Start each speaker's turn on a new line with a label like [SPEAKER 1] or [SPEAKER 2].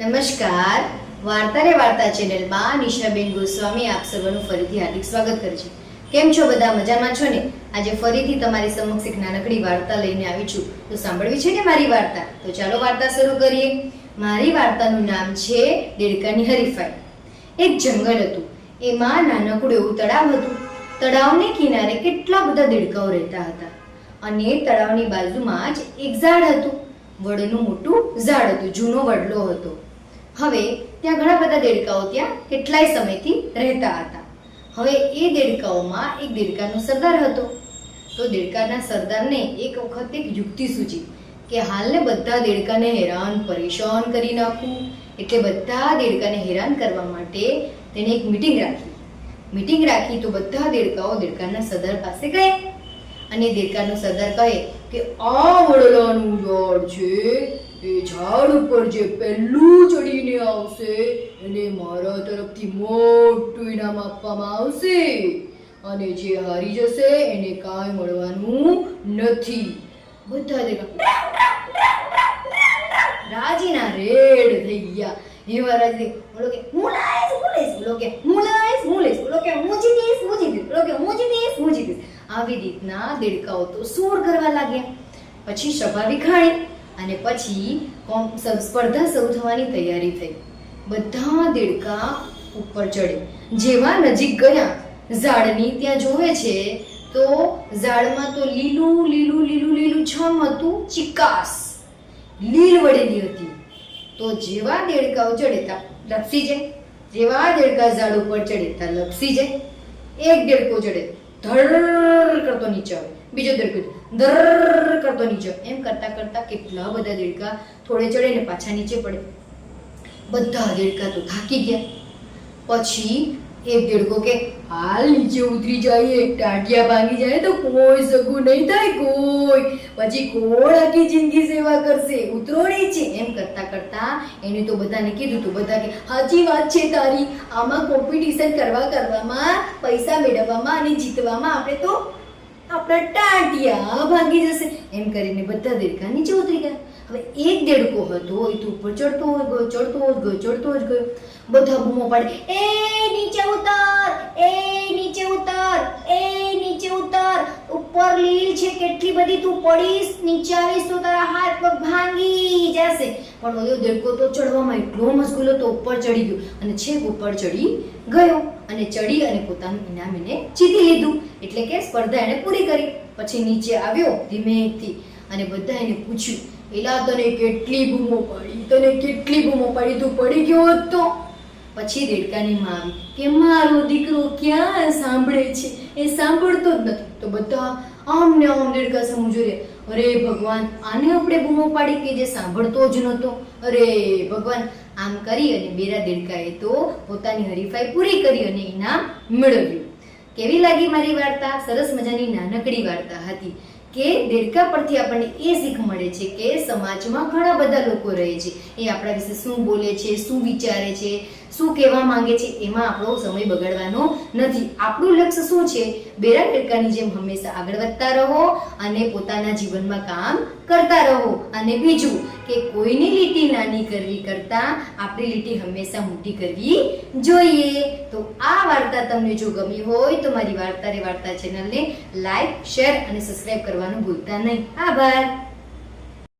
[SPEAKER 1] નમસ્કાર. વાર્તા રે વાર્તા ચેનલમાં નિશાબેન ગોસ્વામી આપ સૌનું ફરીથી હાર્દિક સ્વાગત કરે છે. કેમ છો બધા? મજામાં છો ને? આજે ફરીથી તમારી સમક્ષ એક નાનકડી વાર્તા લઈને આવી છું. તો સાંભળવી છે ને મારી વાર્તા? તો ચાલો વાર્તા શરૂ કરીએ. મારી વાર્તાનું નામ છે દેડકાની હરીફાઈ. એક જંગલ હતું. એમાં નાનકડું એવું તળાવ હતું. તળાવને કિનારે કેટલા બધા દેડકાઓ રહેતા હતા. અને તળાવની બાજુમાં જ એક ઝાડ હતું. વડનું મોટું ઝાડ હતું. જૂનો વડલો હતો. હવે ત્યાં ઘણા બધા દેડકાઓ ત્યાં કેટલાય સમયથી રહેતા હતા. હવે એ દેડકાઓમાં એક દેડકાનો સરદાર હતો. તો દેડકાના સરદારને એક વખત એક યુક્તિ સૂચી કે હાલને બધા દેડકાને હેરાન, પરેશાન કરી નાખું. એટલે બધા દેડકાને હેરાન કરવા માટે તેણે એક મીટિંગ રાખી. મીટિંગ રાખી તો બધા દેડકાઓ દેડકાના સરદાર પાસે ગયા. અને દેડકાનો સરદાર કહે કે, આ વડલાનું ઝાડ છે એ ઝાડ ઉપર જે પહેલું ચડીને આવશે, એને મારા તરફથી મોટું ઇનામ આપવામાં આવશે. અને જે હારી જશે, એને કાંઈ મળવાનું નથી. બધા રાજીના રેડ થઈ ગયા. એવા રાજી બોલો કે, હું લાઈશ હું લઈશ. બોલો કે, હું લાઈશ હું લઈશ. બોલો કે, હું જીતીશ હું જીતીશ. બોલો કે, હું જીતીશ હું જીતીશ. આવી રીતના દેડકાઓ તો સૂર કરવા લાગ્યા. પછી સભા વિખાણી અને પછી સ્પર્ધા શરૂ થવાની તૈયારી થઈ. બધા દેડકા ઉપર ચડે. જેવા નજીક ગયા, ઝાડની ત્યાં જોવે છે, તો ઝાડમાં તો લીલું લીલું લીલું લીલું છમ હતું, ચિકાસ. લીલ વળેલી હતી. તો જેવા દેડકાઓ ચડે લપસી જાય. જેવા દેડકા ઝાડ ઉપર ચડે ત્યાં લપસી જાય. એક દેડકો ચડે, ધડ કરતો નીચે આવે. બીજો દેડકો ધર કરતો નીચે. એમ કરતા કરતા કેટલા બધા દેડકા થોડે ચડે ને પાછા નીચે પડે. બધા દેડકા તો થાકી ગયા. પછી એક દેડકો કે, હાલ નીચે ઉતરી જઈએ, ટાટિયા ભાંગી જાય તો કોઈ સગું નહીં થાય, કોઈ. પછી કોણ આખી જિંદગી સેવા કરશે? ઉતરો નીચે. એમ કરતા કરતા એને તો બધાને કીધું તો બધા કે સાચી વાત છે તારી. આમાં કોમ્પિટિશન કરવા કરવામાં, પૈસા મેળવવામાં અને જીતવામાં આપણે તો આપણા ટાંટિયા ભાગી જશે. એમ કરીને બધા દેડકા નીચે ઉતરી ગયા. હવે એક દેડકો હતો, એ તો ઉપર ચડતો જ ગયો, ચડતો જ ગયો, ચડતો જ ગયો. બધા બૂમો પાડે, એ નીચે ઉતર, એ નીચે ઉતર. લીલ છે, કેટલી બધી તું પડીશ, નીચે આવીશ તો તારા હાથ પગ ભાંગી જશે. પણ ઓલો દેડકો તો ચડવામાં એટલો મશગુલ હતો ઉપર ચડી ગયો. અને છેક ઉપર ચડી ગયો. અને ચડી અને પોતાનું ઇનામ એને જીતી લીધું. એટલે કે સ્પર્ધા એને પૂરી કરી. પછી નીચે આવ્યો ધીમેથી. અને બધા એને પૂછ્યું, એલા, તને કેટલી બૂમો પડી, તને કેટલી બૂમો પડી? તું પડી ગયો હતો તો? પછી દેડકાની માં કે મારો દીકરો ક્યાં સાંભળે છે? એ સાંભળતો જ નથી. તો બધા આમ ને આમ દેડકા સમજુ રે અરે ભગવાન, આને આપણે બૂમો પાડી કે જે સાંભળતો જ નહોતો? અરે ભગવાન, આમ કરી અને બેરા દેડકાએ તો પોતાની હરીફાઈ પૂરી કરી અને ઇનામ મેળવ્યું. કેવી લાગી મારી વાર્તા? સરસ મજાની નાનકડી વાર્તા હતી. કે દેડકા પરથી આપણને એ શીખ મળે છે કે સમાજમાં ઘણા બધા લોકો રહે છે. એ આપણા વિશે શું બોલે છે, શું વિચારે છે, શું કહેવા માંગે છે, એમાં આપણો સમય બગાડવાનો નથી. આપણું લક્ષ્ય શું છે? બેરા દેડકાની જેમ હંમેશા આગળ વધતા રહો અને પોતાના જીવનમાં કામ કરતા રહો. અને બીજું કે કોઈની લીટી નાની કરવી કરતા આપણી લીટી હંમેશા મોટી કરવી જોઈએ. તો આ વાર્તા તમને જો ગમી હોય તો મારી વાર્તા રે વાર્તા ચેનલને લાઈક શેર અને સબસ્ક્રાઇબ કરવાનું ભૂલતા નહીં. આભાર.